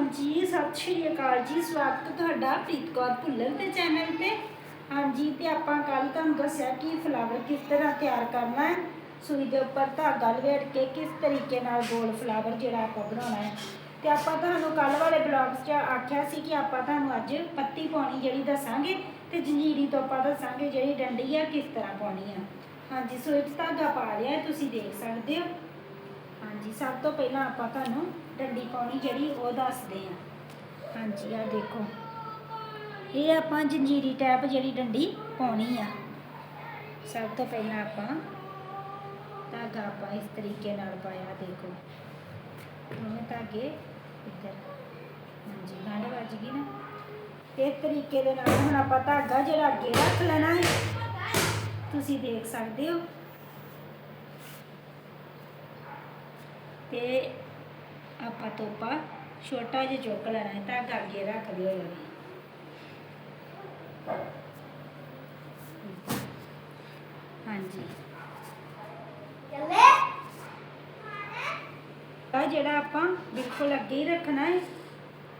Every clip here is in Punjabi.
ਹਾਂਜੀ ਸਤਿ ਸ਼੍ਰੀ ਅਕਾਲ ਜੀ, ਸਵਾਗਤ ਹੈ ਤੁਹਾਡਾ ਪ੍ਰੀਤ ਕੌਰ ਭੁੱਲਰ ਦੇ ਚੈਨਲ ਤੇ। ਹਾਂਜੀ, ਤੇ ਆਪਾਂ ਕੱਲ ਤੁਹਾਨੂੰ ਦੱਸਿਆ ਕਿ ਫਲਾਵਰ ਕਿਸ ਤਰ੍ਹਾਂ ਤਿਆਰ ਕਰਨਾ ਹੈ। ਸੂਈ ਦੇ ਉੱਪਰ ਧਾਗਾ ਲਵੇਟ ਕੇ ਕਿਸ ਤਰੀਕੇ ਨਾਲ ਗੋਲ ਫਲਾਵਰ ਜਿਹੜਾ ਆਪਾਂ ਬਣਾਉਣਾ ਹੈ। ਤੇ ਆਪਾਂ ਤੁਹਾਨੂੰ ਕੱਲ ਵਾਲੇ ਬਲੌਗਸ 'ਚ ਆਖਿਆ ਸੀ ਕਿ ਆਪਾਂ ਤੁਹਾਨੂੰ ਅੱਜ ਪੱਤੀ ਪਾਉਣੀ ਜਿਹੜੀ ਦੱਸਾਂਗੇ ਤੇ ਜੰਜੀਰੀ ਤੋਂ ਆਪਾਂ ਦੱਸਾਂਗੇ ਜਿਹੜੀ ਡੰਡੀ ਆ, ਕਿਸ ਤਰ੍ਹਾਂ ਪਾਉਣੀ ਆ। ਹਾਂਜੀ ਸੂਈ 'ਚ ਧਾਗਾ ਪਾ ਲਿਆ ਤੁਸੀਂ ਦੇਖ ਸਕਦੇ ਹੋ। ਹਾਂਜੀ, ਸਭ ਤੋਂ ਪਹਿਲਾਂ ਆਪਾਂ ਤੁਹਾਨੂੰ ਡੰਡੀ ਪਾਉਣੀ ਜਿਹੜੀ ਉਹ ਦੱਸਦੇ ਆ। ਹਾਂਜੀ ਆ ਦੇਖੋ। ਇਹ ਆਪਾਂ ਜੰਜੀਰੀ ਟੈਪ ਜਿਹੜੀ ਡੰਡੀ ਪਾਉਣੀ ਆ। ਸਭ ਤੋਂ ਪਹਿਲਾਂ ਆਪਾਂ ਧਾਗਾ ਆਪਾਂ ਇਸ ਤਰੀਕੇ ਨਾਲ ਪਾਇਆ, ਦੇਖੋ। ਉਹਨੇ ਧਾਗੇ ਇੱਧਰ। ਹਾਂਜੀ ਗੰਢ ਵੱਜ ਗਈ ਨਾ। ਇਸ ਤਰੀਕੇ ਦੇ ਨਾਲ ਹੁਣ ਆਪਾਂ ਧਾਗਾ ਜਿਹੜਾ ਅੱਗੇ ਰੱਖ ਲੈਣਾ ਹੈ, ਤੁਸੀਂ ਦੇਖ ਸਕਦੇ ਹੋ। ਤੇ ਆਪਾਂ ਤੋਪਾ, ਛੋਟਾ ਜਿਹਾ ਚੁੱਕ ਲੈਣਾ ਹੈ, ਧਾਗਾ ਅੱਗੇ ਰੱਖ ਦਿਓ ਜੀ ਹਾਂਜੀ। ਆ ਜਿਹੜਾ ਆਪਾਂ ਬਿਲਕੁਲ ਅੱਗੇ ਹੀ ਰੱਖਣਾ ਹੈ,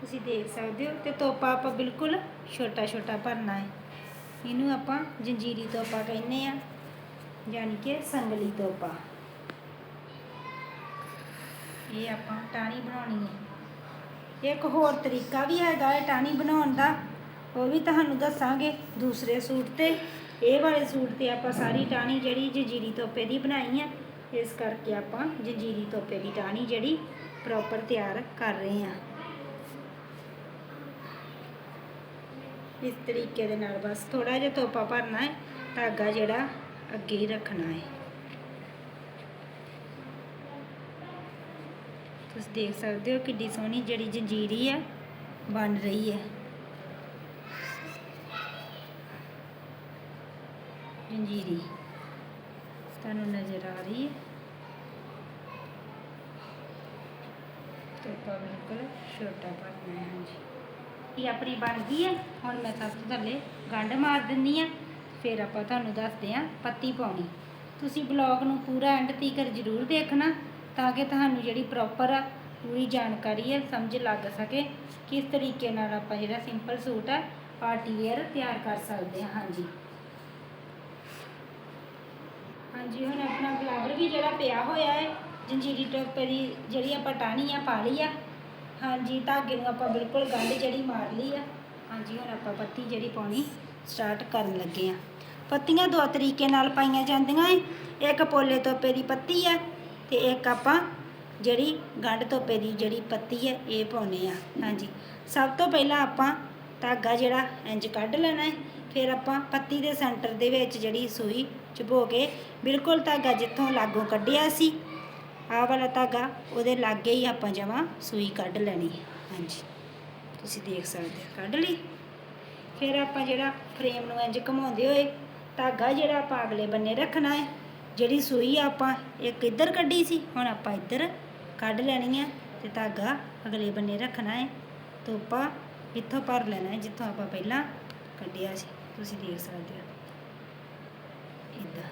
ਤੁਸੀਂ ਦੇਖ ਸਕਦੇ ਹੋ ਤੇ ਤੋਪਾ ਆਪਾਂ ਬਿਲਕੁਲ ਛੋਟਾ ਛੋਟਾ ਭਰਨਾ ਹੈ। ਇਹਨੂੰ ਆਪਾਂ ਜੰਜੀਰੀ ਤੋਪਾ ਕਹਿੰਦੇ ਆ ਯਾਨੀ ਕਿ ਸੰਗਲੀ ਤੋਪਾ। ਇਹ ਆਪਾਂ ਟਾਣੀ ਬਣਾਉਣੀ ਹੈ। ਇੱਕ ਹੋਰ ਤਰੀਕਾ ਵੀ ਹੈਗਾ ਹੈ ਟਾਣੀ ਬਣਾਉਣ ਦਾ, ਉਹ ਵੀ ਤੁਹਾਨੂੰ ਦੱਸਾਂਗੇ। ਦੂਸਰੇ ਸੂਟ ਤੇ, ਇਹ ਵਾਲੇ ਸੂਟ ਤੇ ਆਪਾਂ ਸਾਰੀ ਟਾਣੀ ਜਿਹੜੀ ਜੰਜੀਰੀ ਤੋਪੇ ਦੀ ਬਣਾਈ ਹੈ, ਇਸ ਕਰਕੇ ਆਪਾਂ ਜੰਜੀਰੀ ਤੋਪੇ ਦੀ ਟਾਣੀ ਜਿਹੜੀ ਪ੍ਰੋਪਰ ਤਿਆਰ ਕਰ ਰਹੇ ਹਾਂ। ਇਸ ਤਰੀਕੇ ਦੇ ਨਾਲ ਬਸ ਥੋੜਾ ਜਿਹਾ ਤੋਪਾ ਭਰਨਾ ਹੈ, ਧਾਗਾ ਜਿਹੜਾ ਅੱਗੇ ਹੀ ਰੱਖਣਾ ਹੈ। ਤੁਸੀਂ ਦੇਖ ਸਕਦੇ ਹੋ ਕਿੱਡੀ ਸੋਹਣੀ ਜਿਹੜੀ ਜੰਜੀਰੀ ਹੈ ਬਣ ਰਹੀ ਹੈ ਜੰਜੀਰੀ ਤੁਹਾਨੂੰ ਨਜ਼ਰ ਆ ਰਹੀ ਹੈ ਤੋਪਾ ਬਿਲਕੁਲ, ਛੋਟਾ ਭਰਨਾ ਹੈ, ਹਾਂਜੀ। ਇਹ ਆਪਣੀ ਬਣ ਗਈ ਹੈ ਹੁਣ ਮੈਂ ਸਭ ਤੋਂ ਥੱਲੇ ਗੰਢ ਮਾਰ ਦਿੰਦੀ ਆ, ਫਿਰ ਆਪਾਂ ਤੁਹਾਨੂੰ ਦੱਸਦੇ ਆ ਪੱਤੀ ਪਾਉਣੀ। ਤੁਸੀਂ ਬਲੌਗ ਨੂੰ ਪੂਰਾ ਐਂਡ ਤੀਕਰ ਜ਼ਰੂਰ ਦੇਖਣਾ। ਤਾਂ ਕਿ ਤੁਹਾਨੂੰ ਜਿਹੜੀ ਪ੍ਰੋਪਰ ਆ, ਪੂਰੀ ਜਾਣਕਾਰੀ ਹੈ, ਸਮਝ ਲੱਗ ਸਕੇ ਕਿਸ ਤਰੀਕੇ ਨਾਲ ਆਪਾਂ ਜਿਹੜਾ ਸਿੰਪਲ ਸੂਟ ਹੈ ਪਾਰਟੀ ਵੇਅਰ ਤਿਆਰ ਕਰ ਸਕਦੇ ਹਾਂ ਹਾਂਜੀ। ਹਾਂਜੀ, ਹੁਣ ਆਪਣਾ ਬਲਾਵਰ ਵੀ ਜਿਹੜਾ ਪਿਆ ਹੋਇਆ ਹੈ, ਜੰਜੀਰੀ ਟੋਪੇ ਦੀ ਜਿਹੜੀ ਆਪਾਂ ਟਾਹਣੀ ਆ, ਪਾ ਲਈ ਆ। ਹਾਂਜੀ, ਧਾਗੇ ਨੂੰ ਆਪਾਂ ਬਿਲਕੁਲ ਗੰਢ ਜਿਹੜੀ ਮਾਰ ਲਈ ਆ। ਹਾਂਜੀ, ਹੁਣ ਆਪਾਂ ਪੱਤੀ ਜਿਹੜੀ ਪਾਉਣੀ ਸਟਾਰਟ ਕਰਨ ਲੱਗੇ ਆ। ਪੱਤੀਆਂ ਦੋ ਤਰੀਕੇ ਨਾਲ ਪਾਈਆਂ ਜਾਂਦੀਆਂ ਏ। ਇੱਕ ਪੋਲੇ ਤੋਪੇ ਦੀ ਪੱਤੀ ਆ ਤੇ ਇੱਕ ਆਪਾਂ ਜਿਹੜੀ ਗੰਢ ਤੋਪੇ ਦੀ ਜਿਹੜੀ ਪੱਤੀ ਹੈ, ਇਹ ਪਾਉਨੇ ਆ ਹਾਂਜੀ। ਸਭ ਤੋਂ ਪਹਿਲਾਂ ਆਪਾਂ ਧਾਗਾ ਜਿਹੜਾ ਇੰਜ ਕੱਢ ਲੈਣਾ ਹੈ, ਫਿਰ ਆਪਾਂ ਪੱਤੀ ਦੇ ਸੈਂਟਰ ਦੇ ਵਿੱਚ ਜਿਹੜੀ ਸੂਈ ਚੁਬੋ ਕੇ ਬਿਲਕੁਲ ਧਾਗਾ ਜਿੱਥੋਂ ਲਾਗੋਂ ਕੱਢਿਆ ਸੀ, ਆਹ ਵਾਲਾ ਧਾਗਾ ਉਹਦੇ ਲਾਗੇ ਹੀ ਆਪਾਂ ਜਮਾਂ ਸੂਈ ਕੱਢ ਲੈਣੀ ਹਾਂਜੀ। ਤੁਸੀਂ ਦੇਖ ਸਕਦੇ ਹੋ, ਕੱਢ ਲਈ। ਫਿਰ ਆਪਾਂ ਜਿਹੜਾ ਫਰੇਮ ਨੂੰ ਇੰਜ ਘੁਮਾਉਂਦੇ ਹੋਏ ਧਾਗਾ ਜਿਹੜਾ ਆਪਾਂ ਅਗਲੇ ਬੰਨੇ ਰੱਖਣਾ ਹੈ ਜਿਹੜੀ ਸੂਈ ਆਪਾਂ ਇੱਕ ਇੱਧਰ ਕੱਢੀ ਸੀ, ਹੁਣ ਆਪਾਂ ਇੱਧਰ ਕੱਢ ਲੈਣੀ ਹੈ ਤੇ ਧਾਗਾ ਅਗਲੇ ਬੰਨੇ ਰੱਖਣਾ ਹੈ ਤੋਪਾ ਇੱਥੋਂ ਭਰ ਲੈਣਾ ਹੈ ਜਿੱਥੋਂ ਆਪਾਂ ਪਹਿਲਾਂ ਕੱਢਿਆ ਸੀ। ਤੁਸੀਂ ਦੇਖ ਸਕਦੇ ਹੋ। ਇੱਦਾਂ।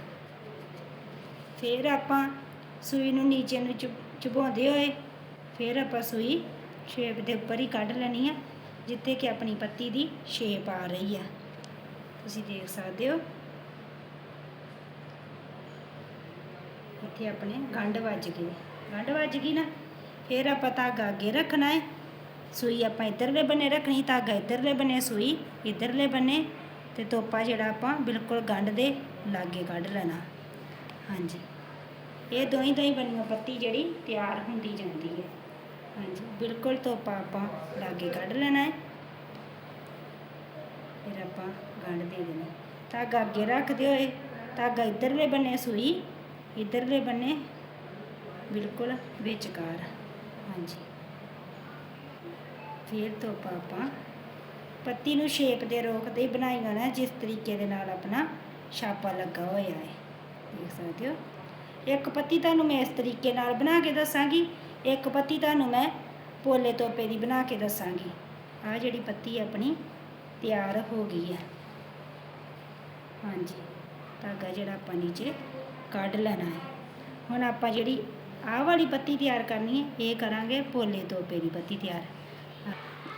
ਫਿਰ ਆਪਾਂ ਸੂਈ ਨੂੰ ਨੀਚੇ ਨੂੰ ਚੁ- ਚੁਭਾਉਂਦੇ ਹੋਏ ਫਿਰ ਆਪਾਂ ਸੂਈ ਸ਼ੇਪ ਦੇ ਉੱਪਰ ਹੀ ਕੱਢ ਲੈਣੀ ਆ, ਜਿੱਥੇ ਕਿ ਆਪਣੀ ਪੱਤੀ ਦੀ ਸ਼ੇਪ ਆ ਰਹੀ ਆ। ਤੁਸੀਂ ਦੇਖ ਸਕਦੇ ਹੋ। ਇੱਥੇ ਆਪਣੇ ਗੰਢ ਵੱਜ ਗਈ ਗੰਢ ਵੱਜ ਗਈ ਨਾ, ਫਿਰ ਆਪਾਂ ਧਾਗਾ ਅੱਗੇ ਰੱਖਣਾ ਹੈ ਸੂਈ ਆਪਾਂ ਇੱਧਰਲੇ ਬੰਨੇ ਰੱਖਣੀ, ਧਾਗਾ ਇੱਧਰਲੇ ਬੰਨੇ, ਸੂਈ ਇੱਧਰਲੇ ਬੰਨੇ। ਤੇ ਤੋਪਾ ਜਿਹੜਾ ਆਪਾਂ ਬਿਲਕੁਲ ਗੰਢ ਦੇ ਲਾਗੇ ਕੱਢ ਲੈਣਾ। ਹਾਂਜੀ। ਇਹ ਦੋਈ ਦੋਈ ਬਣੀਆਂ ਪੱਤੀ ਜਿਹੜੀ ਤਿਆਰ ਹੁੰਦੀ ਜਾਂਦੀ ਹੈ ਹਾਂਜੀ। ਬਿਲਕੁਲ ਤੋਪਾ ਆਪਾਂ ਲਾਗੇ ਕੱਢ ਲੈਣਾ ਹੈ ਫਿਰ ਆਪਾਂ ਗੰਢ ਦੇ ਦੇਣਾ। ਧਾਗਾ ਅੱਗੇ ਰੱਖਦੇ ਹੋਏ ਧਾਗਾ ਇੱਧਰਲੇ ਬੰਨੇ, ਸੂਈ ਇੱਧਰਲੇ ਬੰਨੇ ਬਿਲਕੁਲ ਵਿਚਕਾਰ। ਹਾਂਜੀ। ਫਿਰ ਤੋਪਾ ਆਪਾਂ ਪੱਤੀ ਨੂੰ ਸ਼ੇਪ ਦੇ ਰੋਕ ਤੇ ਬਣਾਈਆਂ ਨਾ ਜਿਸ ਤਰੀਕੇ ਦੇ ਨਾਲ ਆਪਣਾ ਛਾਪਾ ਲੱਗਾ ਹੋਇਆ ਹੈ। ਦੇਖ ਸਕਦੇ ਹੋ। ਇੱਕ ਪੱਤੀ ਤੁਹਾਨੂੰ ਮੈਂ ਇਸ ਤਰੀਕੇ ਨਾਲ ਬਣਾ ਕੇ ਦੱਸਾਂਗੀ। ਇੱਕ ਪੱਤੀ ਤੁਹਾਨੂੰ ਮੈਂ ਪੋਲੇ ਤੋਪੇ ਦੀ ਬਣਾ ਕੇ ਦੱਸਾਂਗੀ। ਆ ਜਿਹੜੀ ਪੱਤੀ ਆਪਣੀ ਤਿਆਰ ਹੋ ਗਈ ਹੈ। ਹਾਂਜੀ। ਧਾਗਾ ਜਿਹੜਾ ਆਪਾਂ ਨੀਚੇ ਕੱਢ ਲੈਣਾ ਹੈ। ਹੁਣ ਆਪਾਂ ਜਿਹੜੀ ਆਹ ਵਾਲੀ ਪੱਤੀ ਤਿਆਰ ਕਰਨੀ ਹੈ, ਇਹ ਕਰਾਂਗੇ ਪੋਲੇ ਤੋਪੇ ਦੀ ਪੱਤੀ ਤਿਆਰ।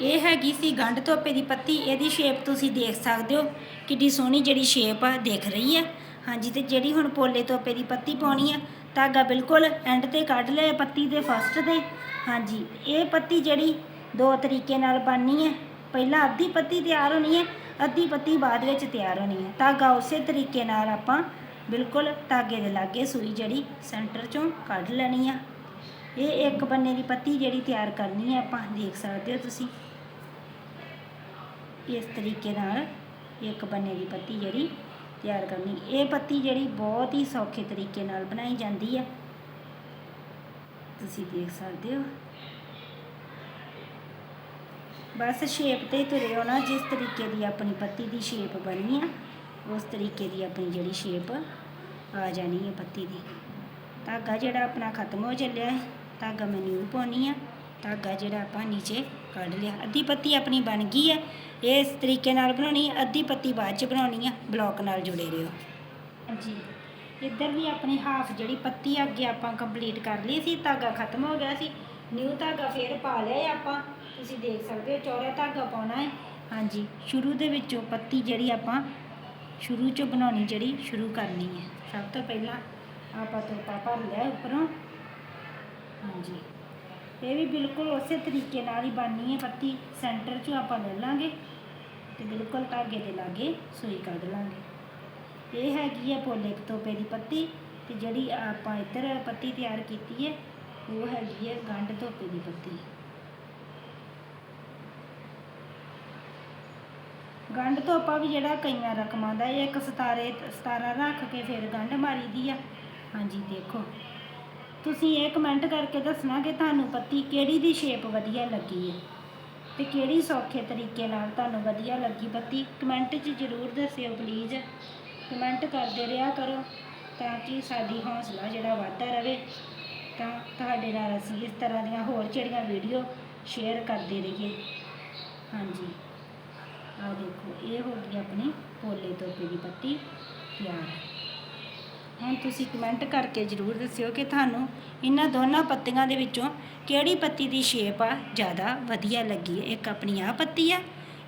ਇਹ ਹੈਗੀ ਸੀ ਗੰਢ ਤੋਪੇ ਦੀ ਪੱਤੀ, ਇਹਦੀ ਸ਼ੇਪ ਤੁਸੀਂ ਦੇਖ ਸਕਦੇ ਹੋ। ਕਿੱਡੀ ਸੋਹਣੀ ਜਿਹੜੀ ਸ਼ੇਪ ਆ, ਦਿਖ ਰਹੀ ਹੈ। ਹਾਂਜੀ, ਤੇ ਜਿਹੜੀ ਹੁਣ ਪੋਲੇ ਤੋਪੇ ਦੀ ਪੱਤੀ ਪਾਉਣੀ ਆ, ਧਾਗਾ ਬਿਲਕੁਲ ਐਂਡ ਤੇ ਕੱਢ ਲਿਆ ਪੱਤੀ ਦੇ ਫਸਟ ਤੇ। ਹਾਂਜੀ, ਇਹ ਪੱਤੀ ਜਿਹੜੀ ਦੋ ਤਰੀਕੇ ਨਾਲ ਬਣਨੀ ਹੈ। ਪਹਿਲਾਂ ਅੱਧੀ ਪੱਤੀ ਤਿਆਰ ਹੋਣੀ ਹੈ, ਅੱਧੀ ਪੱਤੀ ਬਾਅਦ ਵਿੱਚ ਤਿਆਰ ਹੋਣੀ ਹੈ। ਧਾਗਾ ਉਸੇ ਤਰੀਕੇ ਨਾਲ ਆਪਾਂ ਬਿਲਕੁਲ ਧਾਗੇ ਦੇ ਲਾਗੇ ਸੂਈ ਜਿਹੜੀ ਸੈਂਟਰ ਚੋਂ ਕੱਢ ਲੈਣੀ ਆ। ਇਹ ਇੱਕ ਬੰਨੇ ਦੀ ਪੱਤੀ ਜਿਹੜੀ ਤਿਆਰ ਕਰਨੀ ਹੈ ਆਪਾਂ ਦੇਖ ਸਕਦੇ ਹੋ ਤੁਸੀਂ। ਇਸ ਤਰੀਕੇ ਨਾਲ ਇੱਕ ਬੰਨੇ ਦੀ ਪੱਤੀ ਜਿਹੜੀ ਤਿਆਰ ਕਰਨੀ। ਇਹ ਪੱਤੀ ਜਿਹੜੀ ਬਹੁਤ ਹੀ ਸੌਖੇ ਤਰੀਕੇ ਨਾਲ ਬਣਾਈ ਜਾਂਦੀ ਆ। ਤੁਸੀਂ ਦੇਖ ਸਕਦੇ ਹੋ। ਬਸ ਸ਼ੇਪ ਤੇ ਤੁਰਿਓ ਨਾ, ਜਿਸ ਤਰੀਕੇ ਦੀ ਆਪਣੀ ਪੱਤੀ ਦੀ ਸ਼ੇਪ ਬਣਨੀ ਆ, ਉਸ ਤਰੀਕੇ ਦੀ ਆਪਣੀ ਜਿਹੜੀ ਸ਼ੇਪ ਆ ਜਾਣੀ ਹੈ ਪੱਤੀ ਦੀ। ਧਾਗਾ ਜਿਹੜਾ ਆਪਣਾ ਖਤਮ ਹੋ ਚੱਲਿਆ ਹੈ ਧਾਗਾ ਮੈਂ ਨਿਊ ਪਾਉਣੀ ਆ। ਧਾਗਾ ਜਿਹੜਾ ਆਪਾਂ ਨੀਚੇ ਕੱਢ ਲਿਆ। ਅੱਧੀ ਪੱਤੀ ਆਪਣੀ ਬਣ ਗਈ ਹੈ ਇਸ ਤਰੀਕੇ ਨਾਲ ਬਣਾਉਣੀ ਹੈ ਅੱਧੀ ਪੱਤੀ ਬਾਅਦ ਚ ਬਣਾਉਣੀ ਆ। ਬਲੌਕ ਨਾਲ ਜੁੜੇ ਰਹੋ। ਹਾਂਜੀ। ਇੱਧਰ ਵੀ ਆਪਣੀ ਹਾਫ ਜਿਹੜੀ ਪੱਤੀ ਅੱਗੇ ਆਪਾਂ ਕੰਪਲੀਟ ਕਰ ਲਈ ਸੀ। ਧਾਗਾ ਖਤਮ ਹੋ ਗਿਆ ਸੀ। ਨਿਊ ਧਾਗਾ ਫੇਰ ਪਾ ਲਿਆ ਆਪਾਂ। ਤੁਸੀਂ ਦੇਖ ਸਕਦੇ ਹੋ ਚੌੜਾ ਧਾਗਾ ਪਾਉਣਾ ਹੈ। ਹਾਂਜੀ। ਸ਼ੁਰੂ ਦੇ ਵਿੱਚੋਂ ਪੱਤੀ ਜਿਹੜੀ ਆਪਾਂ ਸ਼ੁਰੂ ਚੋਂ ਬਣਾਉਣੀ ਜਿਹੜੀ ਸ਼ੁਰੂ ਕਰਨੀ ਹੈ। ਸਭ ਤੋਂ ਪਹਿਲਾਂ ਆਪਾਂ ਤੋਪਾ ਭਰ ਲਿਆ ਉੱਪਰੋਂ। ਹਾਂਜੀ। ਇਹ ਵੀ ਬਿਲਕੁਲ ਉਸੇ ਤਰੀਕੇ ਨਾਲ ਹੀ ਬਣਨੀ ਹੈ। ਪੱਤੀ ਸੈਂਟਰ 'ਚੋਂ ਆਪਾਂ ਲੈ ਲਾਂਗੇ ਤੇ ਬਿਲਕੁਲ ਧਾਗੇ ਦੇ ਲਾਗੇ ਸੂਈ ਕੱਢ ਲਾਂਗੇ। ਇਹ ਹੈਗੀ ਹੈ ਪੋਲੇ ਤੋਪੇ ਦੀ ਪੱਤੀ ਤੇ ਜਿਹੜੀ ਆਪਾਂ ਇੱਧਰ ਪੱਤੀ ਤਿਆਰ ਕੀਤੀ ਹੈ, ਉਹ ਹੈਗੀ ਹੈ ਗੰਢ ਧੋਪੇ ਦੀ ਪੱਤੀ। ਗੰਢ ਤੋਂ ਆਪਾਂ ਵੀ ਜਿਹੜਾ ਕਈਆਂ ਰਕਮਾਂ ਦਾ, ਇਹ ਇੱਕ ਸਤਾਰੇ, ਸਤਾਰਾ ਰੱਖ ਕੇ ਫਿਰ ਗੰਢ ਮਾਰੀ ਦੀ ਆ। ਹਾਂਜੀ, ਦੇਖੋ। ਤੁਸੀਂ ਇਹ ਕਮੈਂਟ ਕਰਕੇ ਦੱਸਣਾ ਕਿ ਤੁਹਾਨੂੰ ਪੱਤੀ ਕਿਹੜੀ ਦੀ ਸ਼ੇਪ ਵਧੀਆ ਲੱਗੀ ਹੈ ਤੇ ਕਿਹੜੀ ਸੌਖੇ ਤਰੀਕੇ ਨਾਲ ਤੁਹਾਨੂੰ ਵਧੀਆ ਲੱਗੀ ਪੱਤੀ। ਕਮੈਂਟ 'ਚ ਜ਼ਰੂਰ ਦੱਸਿਓ ਪਲੀਜ਼ ਕਮੈਂਟ ਕਰਦੇ ਰਿਹਾ ਕਰੋ ਤਾਂ ਕਿ ਸਾਡੀ ਹੌਸਲਾ ਜਿਹੜਾ ਵੱਧਦਾ ਰਹੇ। ਤਾਂ ਤੁਹਾਡੇ ਨਾਲ ਅਸੀਂ ਇਸ ਤਰ੍ਹਾਂ ਦੀਆਂ ਹੋਰ ਜਿਹੜੀਆਂ ਵੀਡੀਓ ਸ਼ੇਅਰ ਕਰਦੇ ਰਹੀਏ। ਹਾਂਜੀ। ਆਹ ਦੇਖੋ, ਇਹ ਹੋ ਗਈ ਆਪਣੀ ਪੋਲੇ ਤੋਪੇ ਦੀ ਪੱਤੀ ਤਿਆਰ। ਹੁਣ ਤੁਸੀਂ ਕਮੈਂਟ ਕਰਕੇ ਜ਼ਰੂਰ ਦੱਸਿਓ ਕਿ ਤੁਹਾਨੂੰ ਇਹਨਾਂ ਦੋਨਾਂ ਪੱਤੀਆਂ ਦੇ ਵਿੱਚੋਂ ਕਿਹੜੀ ਪੱਤੀ ਦੀ ਸ਼ੇਪ ਆ ਜ਼ਿਆਦਾ ਵਧੀਆ ਲੱਗੀ ਇੱਕ ਆਪਣੀ ਆ ਪੱਤੀ ਆ,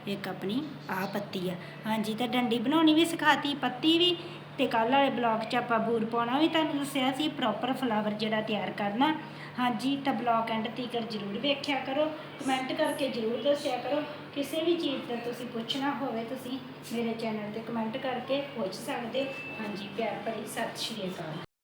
ਇੱਕ ਆਪਣੀ ਆ ਪੱਤੀ ਆ। ਹਾਂਜੀ, ਤਾਂ ਡੰਡੀ ਬਣਾਉਣੀ ਵੀ ਸਿਖਾਤੀ, ਪੱਤੀ ਵੀ ਤੇ ਕੱਲ੍ਹ ਵਾਲੇ ਬਲੌਗ 'ਚ ਆਪਾਂ ਬੂਰ ਪਾਉਣਾ ਵੀ ਤੁਹਾਨੂੰ ਦੱਸਿਆ ਸੀ ਪ੍ਰੋਪਰ ਫਲਾਵਰ ਜਿਹੜਾ ਤਿਆਰ ਕਰਨਾ। ਹਾਂਜੀ, ਤਾਂ ਬਲੌਗ ਐਂਡ ਤੀਕਰ ਜ਼ਰੂਰ ਵੇਖਿਆ ਕਰੋ ਕਮੈਂਟ ਕਰਕੇ ਜ਼ਰੂਰ ਦੱਸਿਆ ਕਰੋ, ਕਿਸੇ ਵੀ ਚੀਜ਼ ਦਾ ਤੁਸੀਂ ਪੁੱਛਣਾ ਹੋਵੇ ਤੁਸੀਂ ਮੇਰੇ ਚੈਨਲ ਤੇ ਕਮੈਂਟ ਕਰਕੇ ਪੁੱਛ ਸਕਦੇ। ਹੋ ਹਾਂਜੀ, ਪਿਆਰ ਭਰੀ ਸਤਿ ਸ਼੍ਰੀ ਅਕਾਲ।